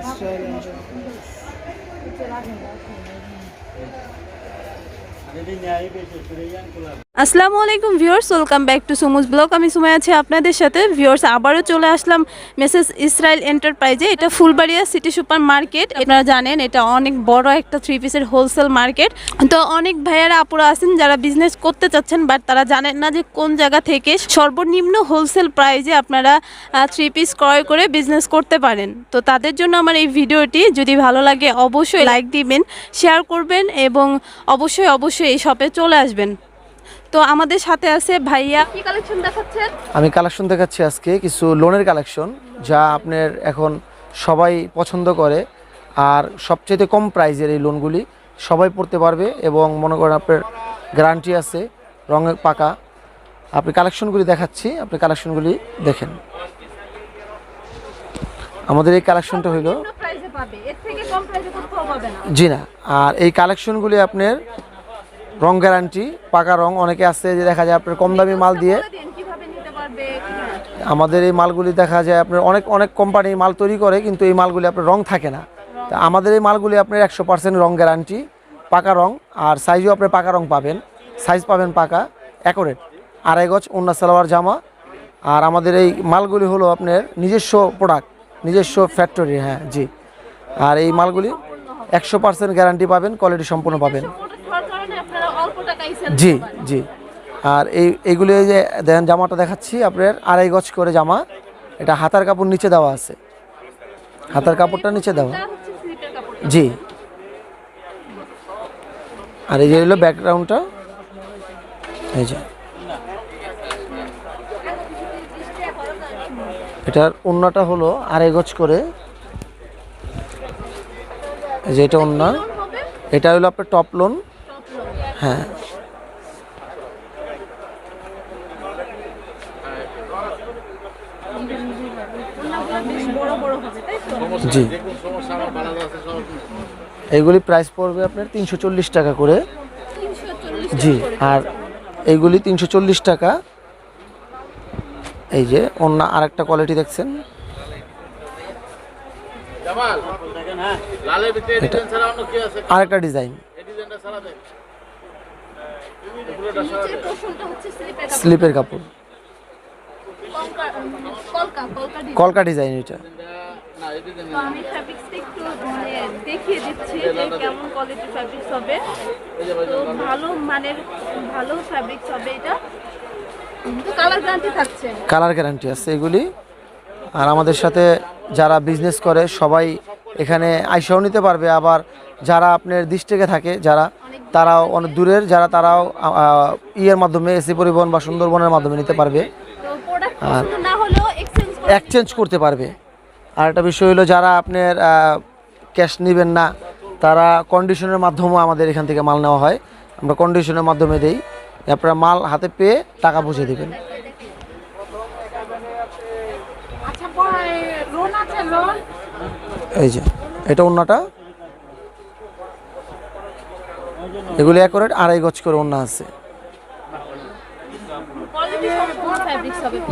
İsrail önce. Ve dünyayı beşe süreyen kulak. আসসালামু আলাইকুম viewers, welcome back to সুমুজ blog. আমি সময় আছি আপনাদের সাথে। ভিউয়ার্স, আবারও চলে আসলাম মেসেজ ইসরায়েল এন্টারপ্রাইজে। এটা ফুলবাড়িয়া সিটি সুপার মার্কেট। আপনারা জানেন, এটা অনেক বড় একটা থ্রি পিসের হোলসেল মার্কেট তো অনেক ভাইয়ারা, আপুরা আছেন যারা বিজনেস করতে চাচ্ছেন বাট তারা জানেন না যে কোন জায়গা থেকে সর্বনিম্ন হোলসেল প্রাইজে আপনারা থ্রি পিস ক্রয় করে বিজনেস করতে পারেন। তো তাদের জন্য আমার এই ভিডিওটি, যদি ভালো লাগে অবশ্যই লাইক দিবেন শেয়ার করবেন এবং অবশ্যই অবশ্যই এই শপে চলে আসবেন। তো আমাদের সাথে আছে ভাইয়া। কি কালেকশন দেখাচ্ছেন? আমি কালেকশন দেখাচ্ছি আজকে কিছু লোনের কালেকশন যা আপনার এখন সবাই পছন্দ করে। আর সবচেয়ে কম প্রাইজের এই লোনগুলি সবাই পড়তে পারবে এবং মনে করেন আপনার গ্যারান্টি আছে রঙের পাকা। আপনি কালেকশনগুলি দেখাচ্ছি আপনি কালেকশনগুলি দেখেন। আমাদের এই কালেকশনটা হইল জি না আর এই কালেকশনগুলি আপনার রং গ্যারান্টি, পাকা রং, অনেকে আছে যে দেখা যায় আপনার কম দামি মাল দিয়ে। আমাদের এই মালগুলি দেখা যায় আপনার অনেক অনেক কোম্পানি মাল তৈরি করে, কিন্তু এই মালগুলি আপনার রং থাকে না। তা আমাদের এই মালগুলি আপনার একশো পার্সেন্ট রং গ্যারান্টি, পাকা রং, আর সাইজও আপনি পাকা রং পাবেন। সাইজ পাবেন পাকা অ্যাকোরেট আড়াই গজ অন্য সালোয়ার জামা। আর আমাদের এই মালগুলি হলো আপনার নিজস্ব প্রোডাক্ট নিজস্ব ফ্যাক্টরি হ্যাঁ জি। আর এই মালগুলি একশো পার্সেন্ট গ্যারান্টি পাবেন কোয়ালিটি সম্পূর্ণ পাবেন প্রোডাক্ট হওয়ার কারণে আপনারা অল্প টাকায় সেল জি জি। আর এই এইগুলি এই যে দেখেন জামাটা দেখাচ্ছি আপনার আড়াই গজ করে জামা। এটা হাতার কাপড় নিচে দেওয়া আছে। হাতার কাপড়টা নিচে দেওয়া। জি। আর এই যে হলো ব্যাকগ্রাউন্ডটা। এই যে। এটার অন্যটা হলো আড়াই গজ করে। যে এটা অন্য এটা হলো আপনার টপ লোন হ্যাঁ। জি। এইগুলি প্রাইস পড়বে আপনার তিনশো চল্লিশ টাকা করে। জি আর এইগুলি তিনশো চল্লিশ টাকা। এই যে অন্য আরেকটা কোয়ালিটি দেখছেন। আরেকটা ডিজাইন স্লিপের কাপড়। কলকা কলকা ডিজাইন। এটা। আমি ফ্যাব্রিক্সটা একটু মানে দেখিয়ে দিচ্ছি যে কেমন কোয়ালিটির ফ্যাব্রিক্স হবে। তো ভালো মানের ভালো ফ্যাব্রিক্স হবে এটা। তো কালার গ্যারান্টি থাকছে। কালার গ্যারান্টি আছে এগুলি। আর আমাদের সাথে যারা বিজনেস করে সবাই এখানে আইসাও নিতে পারবে। আবার যারা আপনার ডিস্ট্রিক্টে থাকে যারা তারাও অনেক দূরের যারা তারাও ইয়ের মাধ্যমে এসি পরিবহন বা সুন্দরবনের মাধ্যমে নিতে পারবে। হলেও এক্সচেঞ্জ করতে পারবে। আর একটা বিষয় হলো যারা আপনার ক্যাশ নেবেন না তারা কন্ডিশনের মাধ্যমেও আমাদের এখান থেকে মাল নেওয়া হয়। আমরা কন্ডিশনের মাধ্যমে দেই। আপনারা মাল হাতে পেয়ে টাকা বুঝে দেবেন। আচ্ছা এই যে এটা অন্যটা। এগুলি অ্যাকোরেট আড়াই গজ করে অন্য আছে।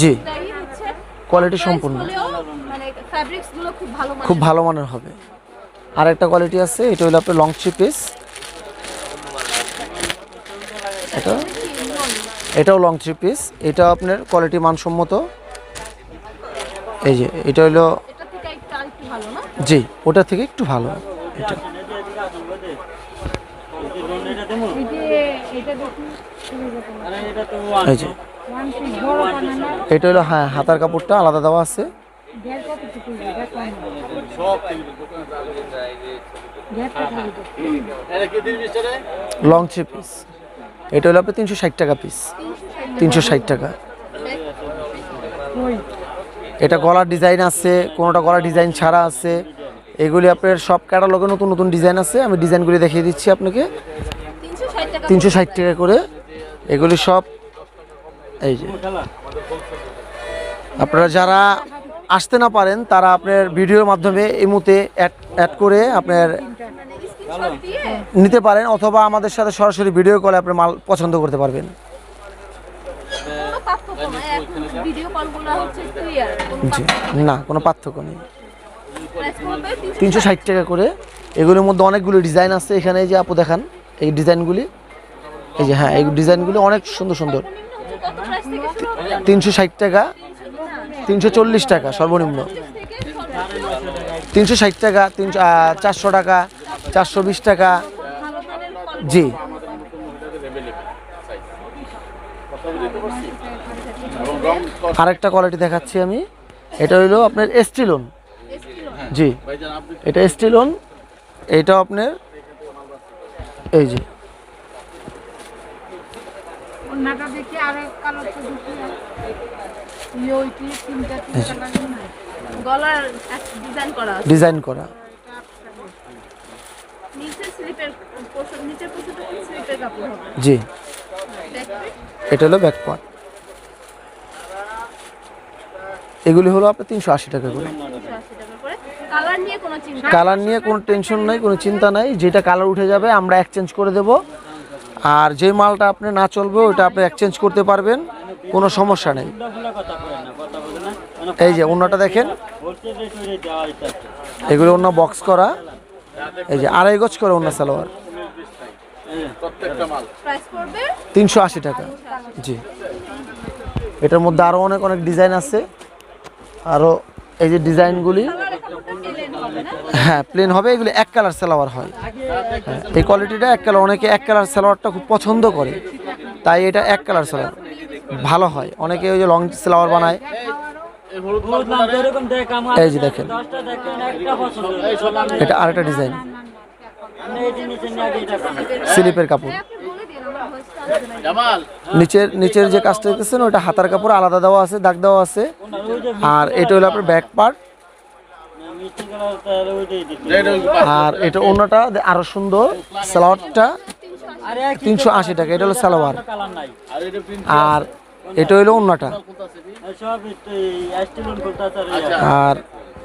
জি। কোয়ালিটি সম্পূর্ণ। মানে খুব ভালো মানের। হবে। আর একটা কোয়ালিটি আছে এটা হলো আপনার লং থ্রি পিস এটা? এটাও লং থ্রি পিস এটাও আপনার কোয়ালিটি মানসম্মত। এই যে এটা হলো এটা জি ওটা থেকে একটু ভালো। এটা। এটা দেখুন এই যে এটা হলো হ্যাঁ হাতার কাপড়টা আলাদা দেওয়া আছে। লং থ্রি পিস এটা হলো আপনার তিনশো ষাট টাকা পিস তিনশো ষাট টাকা। এটা গলার ডিজাইন আছে কোনোটা গলার ডিজাইন ছাড়া আছে। এগুলি আপনার সব ক্যাটালগে নতুন নতুন ডিজাইন আছে। আমি ডিজাইনগুলি দেখিয়ে দিচ্ছি আপনাকে। তিনশো ষাট টাকা করে। এগুলি সব এই যে। আপনারা যারা আসতে না পারেন তারা আপনার ভিডিওর মাধ্যমে এই মুহূর্তে অ্যাড করে আপনার নিতে পারেন অথবা আমাদের সাথে সরাসরি ভিডিও কলে আপনার মাল পছন্দ করতে পারবেন। না কোনো পার্থক্য নেই। তিনশো ষাট টাকা করে। এগুলোর মধ্যে অনেকগুলো ডিজাইন আছে। এখানে যে আপু দেখান, এই ডিজাইনগুলি এই যে হ্যাঁ এই ডিজাইনগুলি অনেক সুন্দর সুন্দর। তিনশো ষাট টাকা, তিনশো চল্লিশ টাকা সর্বনিম্ন। তিনশো ষাট টাকা, তিনশো চারশো টাকা, চারশো বিশ টাকা। জি। আরেকটা কোয়ালিটি দেখাচ্ছি আমি। এটা হইল আপনার এস্টিলোন জি। এটা স্টিল এস্টিলোন এইটাও আপনার এই যে। ইয়ে ডিজাইন করা আছে। ডিজাইন করা। নিচে স্লিপের পোর্শন নিচের পোর্শনটা স্লিপের কাপড় হবে। জি। এটা হলো ব্যাক পার্ট এগুলি হলো আপনার তিনশো আশি টাকা করে। আশি টাকা করে কালার নিয়ে কোনো চিন্তা কালার নিয়ে কোনো টেনশন নাই কোনো চিন্তা নাই। যেটা কালার উঠে যাবে আমরা এক্সচেঞ্জ করে দেব। আর যে মালটা আপনি না চলবে ওটা আপনি এক্সচেঞ্জ করতে পারবেন। কোনো সমস্যা নেই। এই যে অন্যটা দেখেন। এগুলো অন্য বক্স করা। এই যে আড়াই গজ করে অন্য সালোয়ার। তিনশো আশি টাকা। জি। এটার মধ্যে আরও অনেক অনেক ডিজাইন আছে। আরও এই যে ডিজাইনগুলি কালার কাপড়টা প্লেন হবে না হ্যাঁ প্লেন হবে, এগুলো এক কালার সালোয়ার হয়। এই কোয়ালিটিটা এক কালার অনেকে এক কালার সালোয়ারটা খুব পছন্দ করে, তাই এটা এক কালার সালোয়ার। ভালো হয়, অনেকে ওই যে লং সালোয়ার বানায়। এই যে দেখেন, এটা আরেকটা ডিজাইন স্লিপের কাপড়। নিচের নিচের যে কাজটা দেখতেছেন ওটা হাতার কাপড়, আলাদা দেওয়া আছে, দাগ দেওয়া আছে। আর এটা হলো আপনার ব্যাক পার্ট আর এটা অন্যটা আরও সুন্দর সালোয়ারটা। তিনশো আশি টাকা, এটা হলো সালোয়ার। আর এটা হলো অন্যটা। আর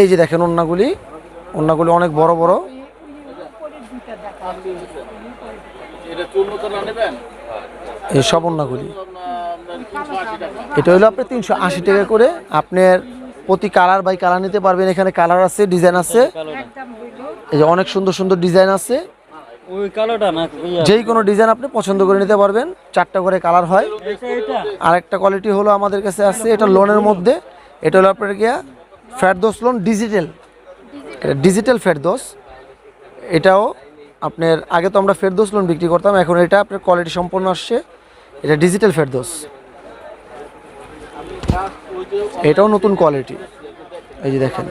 এই যে দেখেন ওন্নাগুলি ওন্নাগুলি অনেক বড় বড়। এই সব ওন্নাগুলি এটা হলো আপনার তিনশো আশি টাকা করে আপনার প্রতি কালার বাই কালার নিতে পারবেন। এখানে কালার আছে ডিজাইন আছে। এই যে অনেক সুন্দর সুন্দর ডিজাইন আছে। ওই কালোটা না যেই কোনো ডিজাইন আপনি পছন্দ করে নিতে পারবেন। চারটা করে কালার হয়। এটা এটা? আরেকটা কোয়ালিটি হলো আমাদের কাছে আছে এটা লোনের মধ্যে। এটা হলো আপনার গিয়া ফ্যাটদোস লোন ডিজিটাল। ডিজিটাল ফেরদোস। এটাও আপনার আগে তো আমরা ফেরদোস লোন বিক্রি করতাম এখন এটা আপনার কোয়ালিটি সম্পন্ন আসছে। এটা ডিজিটাল ফেরদোস। এটাও নতুন কোয়ালিটি এই যে দেখেন।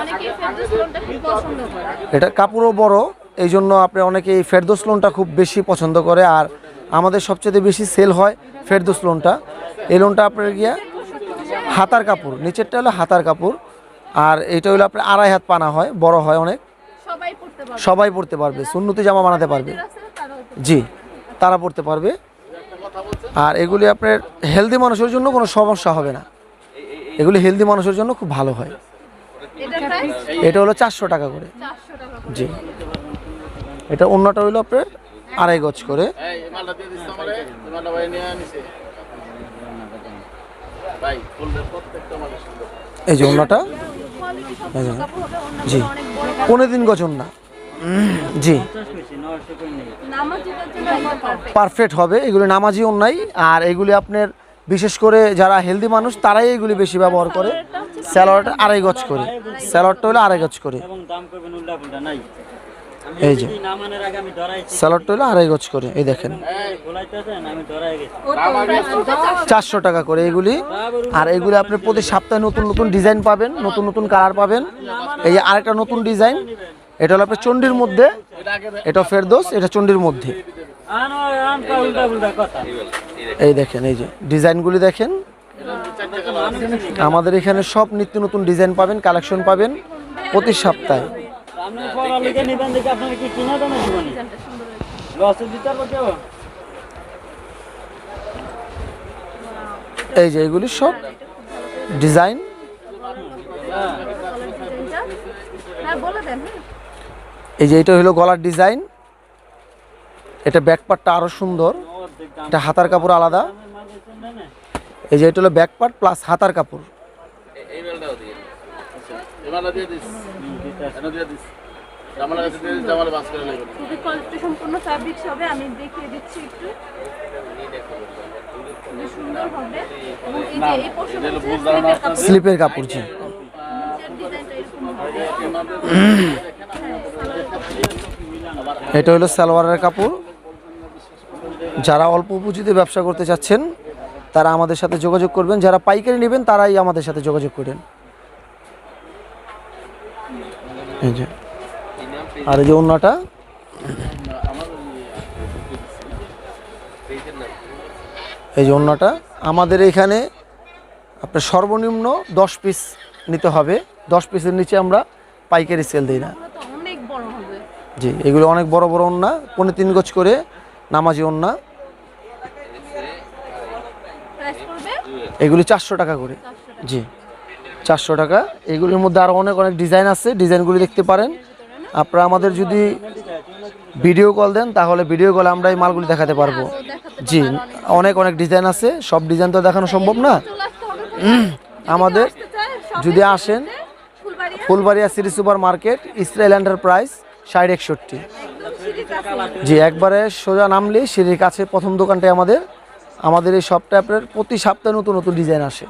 অনেকে ফেব্রিক লোনটা খুব পছন্দ করে এটা কাপড়ও বড় এই জন্য আপনি অনেকে এই ফেরদোস লোনটা খুব বেশি পছন্দ করে আর আমাদের সবচেয়ে বেশি সেল হয় ফেরদোস লোনটা এই লোনটা আপনার গিয়া হাতার কাপড় নিচেরটা হলো হাতার কাপড় আর এটা হলো আপনার আড়াই হাত পানা হয় বড় হয় অনেক। সবাই পড়তে পারবে। সবাই পড়তে পারবে সুন্নতি জামা বানাতে পারবে। জি তারা পড়তে পারবে। আর এগুলি আপনার হেলদি মানুষের জন্য কোনো সমস্যা হবে না। এগুলি হেলদি মানুষের জন্য খুব ভালো হয়। এটা হলো চারশো টাকা করে। চারশো টাকা করে। জি। এটা অন্যটা হইল আপনার আড়াই গজ করে। এই যে অন্যটা। এই যে, কাপড় হবে অন্য জি। অনেক পনেরো দিন গজন না জি। পারফেক্ট হবে। এগুলি নামাজি অন্যায়। আর এগুলি আপনার বিশেষ করে যারা হেলদি মানুষ তারাই এগুলি বেশি ব্যবহার করে। স্যালোয়ারটা আড়াই গজ করে। স্যালোয়ারটা হলো আড়াই গজ করে। এবং দাম করবেন উল্টা পুল্টা নাই? আমি এই যে। যদি নামানোর আগে আমি ধরাইছি স্যালোয়ারটা হলো আড়াই গজ করে এই দেখেন। গেছি। চারশো টাকা করে এগুলি। আর এগুলি আপনি প্রতি সপ্তাহে নতুন নতুন ডিজাইন পাবেন নতুন নতুন কালার পাবেন। এই যে আরেকটা নতুন ডিজাইন এটা হলো আপনার চণ্ডীর মধ্যে এটা ফেরদোস এটা চণ্ডীর মধ্যে। এই দেখেন, এই যে ডিজাইনগুলি দেখেন। আমাদের এখানে সব নিত্য নতুন ডিজাইন পাবেন, কালেকশন পাবেন প্রতি সপ্তাহে। এই যে এগুলি সব ডিজাইন। এই যে এটা হলো গলার ডিজাইন। এটা ব্যাকপার্টটা আরও সুন্দর। এটা হাতার কাপড় আলাদা। এই যে এটা হলো ব্যাক পার্ট প্লাস হাতার কাপড়। এবারে দিয়ে দিস। এটা দিয়ে দিস। জামালা কাছে দিয়ে জামালা বাস করে নেবে। খুবই কোয়ালিটি সম্পূর্ণ ফ্যাব্রিক্স হবে আমি দেখিয়ে দিচ্ছি একটু। খুবই সুন্দর হবে। এবং এই যে এই পোর্শন হচ্ছে স্লিপের কাপড় স্লিপের কাপড় জি। হবে। এটা হলো সালোয়ারের কাপড়। যারা অল্প পুঁজিতে ব্যবসা করতে চাচ্ছেন তারা আমাদের সাথে যোগাযোগ করবেন। যারা পাইকারি নেবেন তারাই আমাদের সাথে যোগাযোগ করেন। এই যে। আর এই যে অন্যটা এই যে অন্যটা আমাদের এখানে আপনার সর্বনিম্ন দশ পিস নিতে হবে। দশ পিসের নিচে আমরা পাইকারি সেল দিই না। জি এগুলো অনেক বড় বড় ওন্না পনেরো তিন গজ করে। নামাজি ওন্না। এগুলি চারশো টাকা করে। জি। চারশো টাকা। এগুলির মধ্যে আরও অনেক অনেক ডিজাইন আছে। ডিজাইনগুলি দেখতে পারেন। আপনারা আমাদের যদি ভিডিও কল দেন তাহলে ভিডিও কলে আমরা এই মালগুলি দেখাতে পারব। জি অনেক অনেক ডিজাইন আছে। সব ডিজাইন তো দেখানো সম্ভব না। আমাদের যদি আসেন Fulbaria? City super market Israel enterprise ষাট একষট্টি। জি, একবারে সোজা নামলে সিঁড়ির কাছে প্রথম দোকানটাই আমাদের। আমাদের এই শপটা আপনার প্রতি সপ্তাহে নতুন নতুন ডিজাইন আসে।